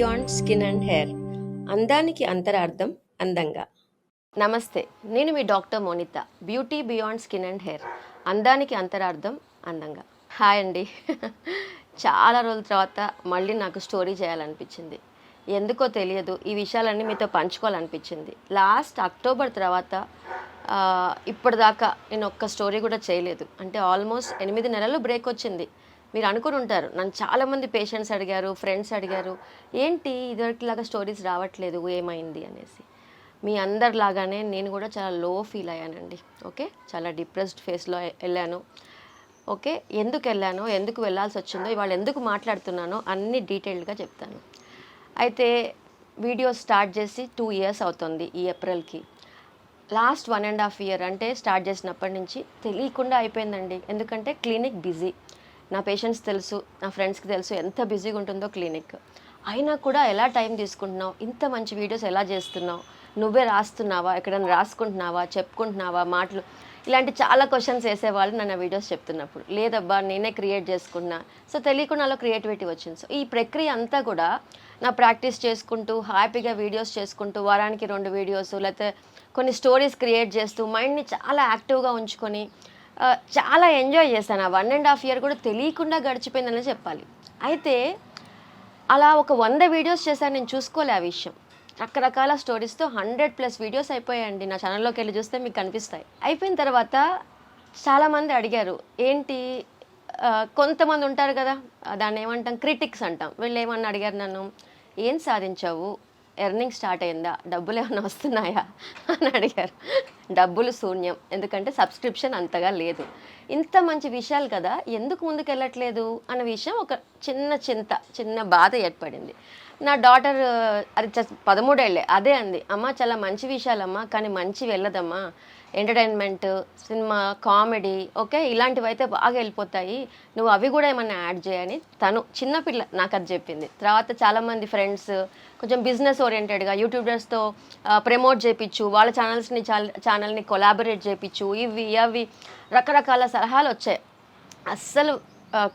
Beyond skin and hair. అందానికి అంతరార్థం అందంగా. నమస్తే నేను మీ doctor Monitha beauty beyond skin and hair. అందానికి అంతరార్థం అందంగా. హాయ్ అండి. చాలా రోజుల తర్వాత మళ్ళీ నాకు స్టోరీ చేయాలనిపించింది. ఎందుకో తెలియదు ఈ విషయాలన్నీ మీతో పంచుకోవాలనిపించింది. లాస్ట్ అక్టోబర్ తర్వాత ఇప్పటిదాకా నేను ఒక్క స్టోరీ కూడా చేయలేదు. అంటే ఆల్మోస్ట్ ఎనిమిది నెలలు బ్రేక్ వచ్చింది. మీరు అనుకుని ఉంటారు. నన్ను చాలామంది పేషెంట్స్ అడిగారు ఫ్రెండ్స్ అడిగారు ఏంటి ఇదివరకులాగా స్టోరీస్ రావట్లేదు ఏమైంది? అనేసి. మీ అందరిలాగానే నేను కూడా చాలా లో ఫీల్ అయ్యానండి. ఓకే? చాలా డిప్రెస్డ్ ఫేస్లో వెళ్ళాను. ఓకే? ఎందుకు వెళ్ళానో? ఎందుకు వెళ్ళాల్సి వచ్చిందో ఇవాళ ఎందుకు మాట్లాడుతున్నానో అన్ని డీటెయిల్డ్గా చెప్తాను. అయితే వీడియో స్టార్ట్ చేసి టూ ఇయర్స్ అవుతుంది ఈ ఏప్రిల్కి last one and half year అంటే స్టార్ట్ చేసినప్పటి నుంచి తెలియకుండా అయిపోయిందండి. ఎందుకంటే క్లినిక్ బిజీ నా పేషెంట్స్ తెలుసు నా ఫ్రెండ్స్కి తెలుసు ఎంత బిజీగా ఉంటుందో క్లినిక్ అయినా కూడా ఎలా టైం తీసుకుంటున్నావు? ఇంత మంచి వీడియోస్ ఎలా చేస్తున్నావు? నువ్వే రాస్తున్నావా? ఎక్కడైనా రాసుకుంటున్నావా? చెప్పుకుంటున్నావా? మాటలు ఇలాంటి చాలా క్వశ్చన్స్ వేసేవాళ్ళు నన్ను వీడియోస్ చెప్తున్నప్పుడు. లేదబ్బా నేనే క్రియేట్ చేసుకున్నా. సో తెలియకుండా నాలో క్రియేటివిటీ వచ్చింది. సో ఈ ప్రక్రియ అంతా కూడా నా ప్రాక్టీస్ చేసుకుంటూ హ్యాపీగా వీడియోస్ చేసుకుంటూ వారానికి రెండు వీడియోస్ లేకపోతే కొన్ని స్టోరీస్ క్రియేట్ చేస్తూ మైండ్ని చాలా యాక్టివ్గా ఉంచుకొని చాలా ఎంజాయ్ చేశాను. ఆ వన్ అండ్ హాఫ్ ఇయర్ కూడా తెలియకుండా గడిచిపోయిందని చెప్పాలి. అయితే అలా ఒక వంద వీడియోస్ చేశాను నేను చూసుకోలే ఆ విషయం. రకరకాల స్టోరీస్తో హండ్రెడ్ ప్లస్ వీడియోస్ అయిపోయాయండి. నా ఛానల్లోకి వెళ్ళి చూస్తే మీకు కనిపిస్తాయి. అయిపోయిన తర్వాత చాలామంది అడిగారు ఏంటి? కొంతమంది ఉంటారు కదా దాన్ని ఏమంటాం క్రిటిక్స్ అంటాం. వీళ్ళు ఏమన్నా అడిగారు నన్ను ఏం సాధించావు? ఎర్నింగ్ స్టార్ట్ అయిందా? డబ్బులు ఏమైనా వస్తున్నాయా? అని అడిగారు. డబ్బులు శూన్యం. ఎందుకంటే సబ్స్క్రిప్షన్ అంతగా లేదు. ఇంత మంచి విషయాలు కదా ఎందుకు ముందుకెళ్ళట్లేదు? అన్న విషయం ఒక చిన్న చింత చిన్న బాధ ఏర్పడింది. నా డాటర్ అది జస్ట్ పదమూడేళ్ళే. అదే అంది. అమ్మ చాలా మంచి విషయాలమ్మా కానీ మంచి వెళ్ళదమ్మా. Entertainment cinema comedy okay? ఇలాంటివి అయితే బాగా వెళ్ళిపోతాయి. నువ్వు అవి కూడా ఏమైనా యాడ్ చేయని తను చిన్నపిల్ల నాకు అది చెప్పింది. తర్వాత చాలామంది ఫ్రెండ్స్ కొంచెం బిజినెస్ ఓరియంటెడ్గా యూట్యూబర్స్తో ప్రమోట్ చేయించు వాళ్ళ ఛానల్స్ని ఛానల్ని కొలాబరేట్ చేయించు ఇవి అవి రకరకాల సలహాలు వచ్చాయి. అస్సలు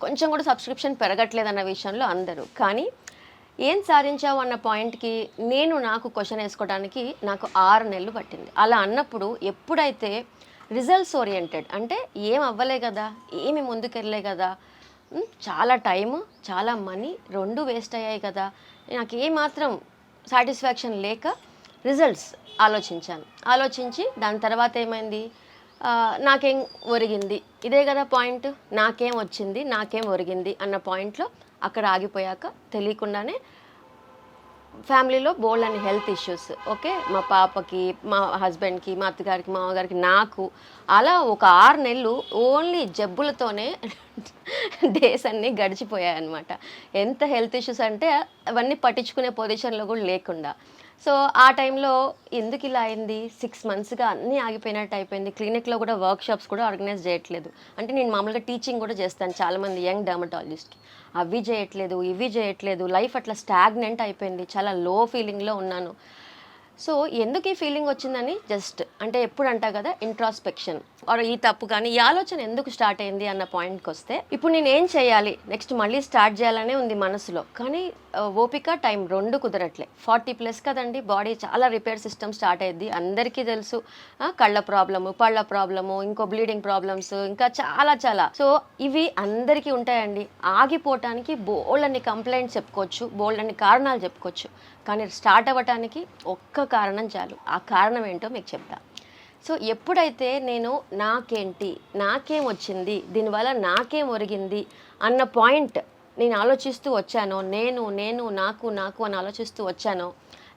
కొంచెం కూడా సబ్స్క్రిప్షన్ పెరగట్లేదన్న విషయంలో అందరూ. కానీ ఏం సాధించావు అన్న పాయింట్కి నేను నాకు క్వశ్చన్ వేసుకోవడానికి నాకు ఆరు నెలలు పట్టింది. అలా అన్నప్పుడు ఎప్పుడైతే రిజల్ట్స్ ఓరియంటెడ్ అంటే ఏం అవ్వలే కదా ఏమి ముందుకెళ్ళలే కదా చాలా టైం చాలా మనీ రెండు వేస్ట్ అయ్యాయి కదా నాకు ఏమాత్రం సాటిస్ఫాక్షన్ లేక రిజల్ట్స్ ఆలోచించాను. ఆలోచించి దాని తర్వాత ఏమైంది? నాకేం ఒరిగింది? ఇదే కదా పాయింట్ నాకేం వచ్చింది? నాకేం ఒరిగింది? అన్న పాయింట్లో అక్కడ ఆగిపోయాక తెలియకుండానే ఫ్యామిలీలో bold and health issues okay? మా పాపకి మా హస్బెండ్కి మా అత్తగారికి మా మామగారికి నాకు అలా ఒక ఆరు నెలలు ఓన్లీ జబ్బులతోనే డేస్ అన్నీ గడిచిపోయాయి అనమాట ఎంత హెల్త్ ఇష్యూస్ అంటే అవన్నీ పట్టించుకునే పొజిషన్లో కూడా లేకుండా. సో ఆ టైంలో ఎందుకు ఇలా అయింది? సిక్స్ మంత్స్గా అన్నీ ఆగిపోయినట్టు అయిపోయింది. క్లినిక్లో కూడా వర్క్షాప్స్ కూడా ఆర్గనైజ్ చేయట్లేదు. అంటే నేను మామూలుగా టీచింగ్ కూడా చేస్తాను చాలామంది యంగ్ డర్మటాలజిస్ట్కి అవి చేయట్లేదు ఇవి చేయట్లేదు. లైఫ్ అట్లా స్టాగ్నెంట్ అయిపోయింది. చాలా లో ఫీలింగ్లో ఉన్నాను. సో ఎందుకు ఈ ఫీలింగ్ వచ్చిందని జస్ట్ అంటే ఎప్పుడు అంటా కదా ఇంట్రాస్పెక్షన్ ఆర్ ఈ తప్పు కానీ ఈ ఆలోచన ఎందుకు స్టార్ట్ అయింది అన్న పాయింట్కి వస్తే ఇప్పుడు నేను ఏం చేయాలి? నెక్స్ట్ మళ్ళీ స్టార్ట్ చేయాలనే ఉంది మనసులో. కానీ ఓపిక టైం రెండు కుదరట్లే. ఫార్టీ ప్లస్ కదండి బాడీ చాలా రిపేర్ సిస్టమ్ స్టార్ట్ అయ్యింది అందరికీ తెలుసు కళ్ళ ప్రాబ్లము పళ్ళ ప్రాబ్లము ఇంకో బ్లీడింగ్ ప్రాబ్లమ్స్ ఇంకా చాలా చాలా. సో ఇవి అందరికీ ఉంటాయండి. ఆగిపోవటానికి బోల్డ్ అన్ని కంప్లైంట్స్ చెప్పుకోవచ్చు బోల్డ్ అన్ని కారణాలు చెప్పుకోవచ్చు. కానీ స్టార్ట్ అవ్వటానికి ఒక్క కారణం చాలు. ఆ కారణం ఏంటో మీకు చెప్తా. సో ఎప్పుడైతే నేను నాకేంటి నాకేం వచ్చింది దీనివల్ల నాకేం ఒరిగింది అన్న పాయింట్ నేను ఆలోచిస్తూ వచ్చానో నేను నేను నాకు నాకు అని ఆలోచిస్తూ వచ్చానో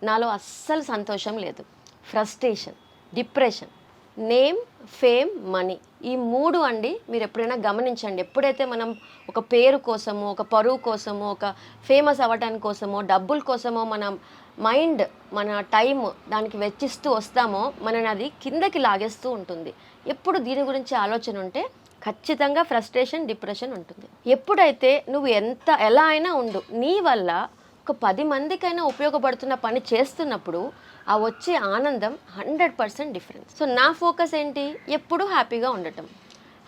నాలో అస్సలు సంతోషం లేదు. Frustration depression name fame money ఈ మూడు అండి మీరు ఎప్పుడైనా గమనించండి. ఎప్పుడైతే మనం ఒక పేరు కోసమో ఒక పరువు కోసమో ఒక ఫేమస్ అవ్వటానికి కోసమో డబ్బుల కోసమో మనం మైండ్ మన టైం దానికి వెచ్చిస్తూ వస్తామో మనని అది కిందకి లాగేస్తూ ఉంటుంది. ఎప్పుడు దీని గురించి ఆలోచన ఉంటే ఖచ్చితంగా ఫ్రస్ట్రేషన్ డిప్రెషన్ ఉంటుంది. ఎప్పుడైతే నువ్వు ఎంత ఎలా అయినా ఉండు నీ వల్ల ఒక పది మందికైనా ఉపయోగపడుతున్న పని చేస్తున్నప్పుడు ఆ వచ్చే ఆనందం హండ్రెడ్ పర్సెంట్ డిఫరెన్స్. సో నా ఫోకస్ ఏంటి? ఎప్పుడూ హ్యాపీగా ఉండటం.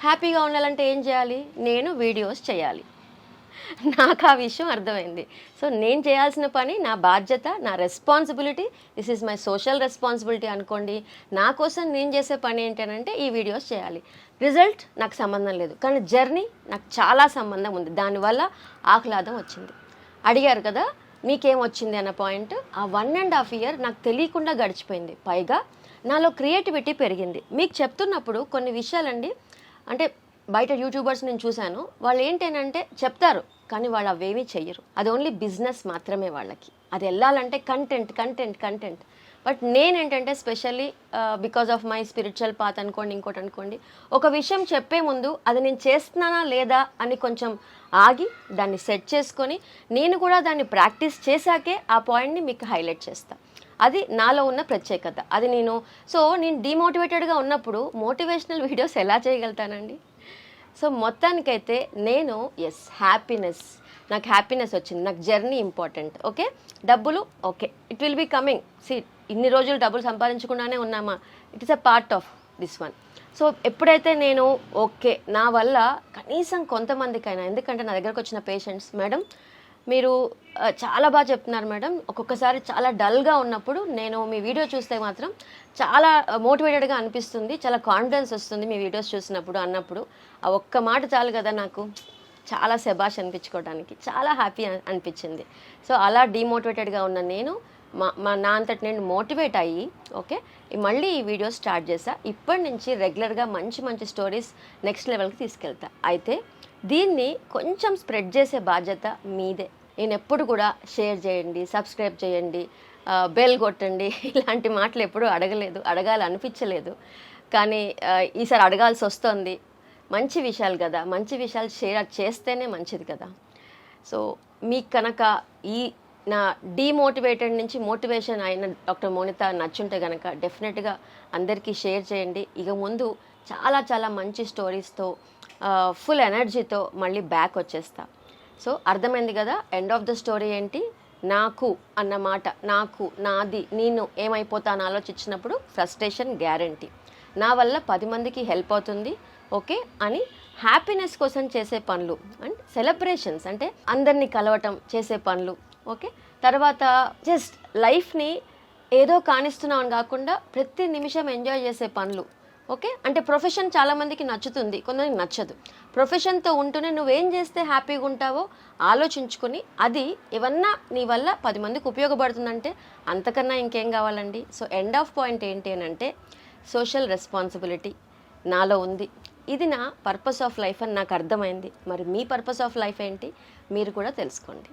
హ్యాపీగా ఉండాలంటే ఏం చేయాలి? నేను వీడియోస్ చేయాలి. నాకు ఆ విషయం అర్థమైంది. సో నేను చేయాల్సిన పని నా బాధ్యత నా responsibility this is my social responsibility అనుకోండి నా కోసం నేను చేసే పని ఏంటంటే ఈ వీడియోస్ చేయాలి. రిజల్ట్ నాకు సంబంధం లేదు. కానీ జర్నీ నాకు చాలా సంబంధం ఉంది. దానివల్ల ఆహ్లాదం వచ్చింది. అడిగారు కదా మీకేం వచ్చింది అన్న పాయింట్ ఆ వన్ అండ్ హాఫ్ ఇయర్ నాకు తెలియకుండా గడిచిపోయింది. పైగా నాలో క్రియేటివిటీ పెరిగింది. మీకు చెప్తున్నప్పుడు కొన్ని విషయాలండి. అంటే బయట యూట్యూబర్స్ నేను చూశాను వాళ్ళు ఏంటంటే చెప్తారు కానీ వాళ్ళు అవేమీ చెయ్యరు. అది ఓన్లీ బిజినెస్ మాత్రమే వాళ్ళకి. అది వెళ్ళాలంటే కంటెంట్ కంటెంట్ కంటెంట్ బట్ నేనేంటంటే specially because of my spiritual path అనుకోండి ఇంకోటి అనుకోండి ఒక విషయం చెప్పే ముందు అది నేను చేస్తున్నానా లేదా అని కొంచెం ఆగి దాన్ని సెట్ చేసుకొని నేను కూడా దాన్ని ప్రాక్టీస్ చేశాకే ఆ పాయింట్ని మీకు హైలైట్ చేస్తాను అది నాలో ఉన్న ప్రత్యేకత. అది నేను సో నేను డిమోటివేటెడ్గా ఉన్నప్పుడు మోటివేషనల్ వీడియోస్ ఎలా చేయగలుగుతానండి? సో మొత్తానికైతే నేను ఎస్ హ్యాపీనెస్ నాకు హ్యాపీనెస్ వచ్చింది. నాకు జర్నీ ఇంపార్టెంట్ ఓకే డబ్బులు okay it will be coming see ఇన్ని రోజులు డబ్బులు సంపాదించకుండానే ఉన్నామా? It is a part of this one so ఎప్పుడైతే నేను ఓకే నా వల్ల కనీసం కొంతమందికైనా ఎందుకంటే నా దగ్గరకు వచ్చిన పేషెంట్స్ మేడం మీరు చాలా బాగా చెప్తున్నారు మేడం. ఒక్కొక్కసారి చాలా డల్గా ఉన్నప్పుడు నేను మీ వీడియో చూస్తే మాత్రం చాలా మోటివేటెడ్గా అనిపిస్తుంది చాలా కాన్ఫిడెన్స్ వస్తుంది మీ వీడియోస్ చూసినప్పుడు అన్నప్పుడు. ఆ ఒక్క మాట చాలు కదా నాకు. చాలా శబాష్ అనిపించుకోవడానికి చాలా హ్యాపీ అనిపించింది. సో అలా డిమోటివేటెడ్గా ఉన్న నేను మా మా నా అంతటి నేను మోటివేట్ అయ్యి ఓకే మళ్ళీ ఈ వీడియో స్టార్ట్ చేశా ఇప్పటి నుంచి రెగ్యులర్గా మంచి మంచి స్టోరీస్ నెక్స్ట్ లెవెల్కి తీసుకెళ్తా. అయితే దీన్ని కొంచెం స్ప్రెడ్ చేసే బాధ్యత మీదే. నేను ఎప్పుడు కూడా షేర్ చేయండి సబ్స్క్రైబ్ చేయండి బెల్ కొట్టండి. ఇలాంటి మాటలు ఎప్పుడూ అడగలేదు అడగాలనిపించలేదు. కానీ ఈసారి అడగాల్సి వస్తుంది. మంచి విషయాలు కదా. మంచి విషయాలు షేర్ చేస్తేనే మంచిది కదా. సో మీకు కనుక ఈ నా డీమోటివేటెడ్ నుంచి మోటివేషన్ అయిన డాక్టర్ మోనిత నచ్చుంటే కనుక డెఫినెట్గా అందరికీ షేర్ చేయండి. ఇక ముందు చాలా చాలా మంచి స్టోరీస్తో ఫుల్ ఎనర్జీతో మళ్ళీ బ్యాక్ వచ్చేస్తా. సో అర్థమైంది కదా? ఎండ్ ఆఫ్ ద స్టోరీ ఏంటి? నాకు అన్న మాట నాకు నాది నేను ఏమైపోతాను ఆలోచించినప్పుడు ఫ్రస్ట్రేషన్ గ్యారంటీ నా వల్ల పది మందికి హెల్ప్ అవుతుంది ఓకే? అని హ్యాపీనెస్ కోసం చేసే పనులు అండ్ సెలబ్రేషన్స్ అంటే అందరినీ కలవటం చేసే పనులు ఓకే? తర్వాత జస్ట్ లైఫ్ని ఏదో కానిస్తున్నాం అని కాకుండా ప్రతి నిమిషం ఎంజాయ్ చేసే పనులు ఓకే? అంటే ప్రొఫెషన్ చాలామందికి నచ్చుతుంది కొంతమందికి నచ్చదు. ప్రొఫెషన్తో ఉంటూనే నువ్వేం చేస్తే హ్యాపీగా ఉంటావో ఆలోచించుకొని అది ఏమన్నా నీ వల్ల పది మందికి ఉపయోగపడుతుందంటే అంతకన్నా ఇంకేం కావాలండి? సో ఎండ్ ఆఫ్ పాయింట్ ఏంటి అని అంటే సోషల్ రెస్పాన్సిబిలిటీ నాలో ఉంది. ఇది నా పర్పస్ ఆఫ్ లైఫ్ అని నాకు అర్థమైంది. మరి మీ పర్పస్ ఆఫ్ లైఫ్ ఏంటి? మీరు కూడా తెలుసుకోండి.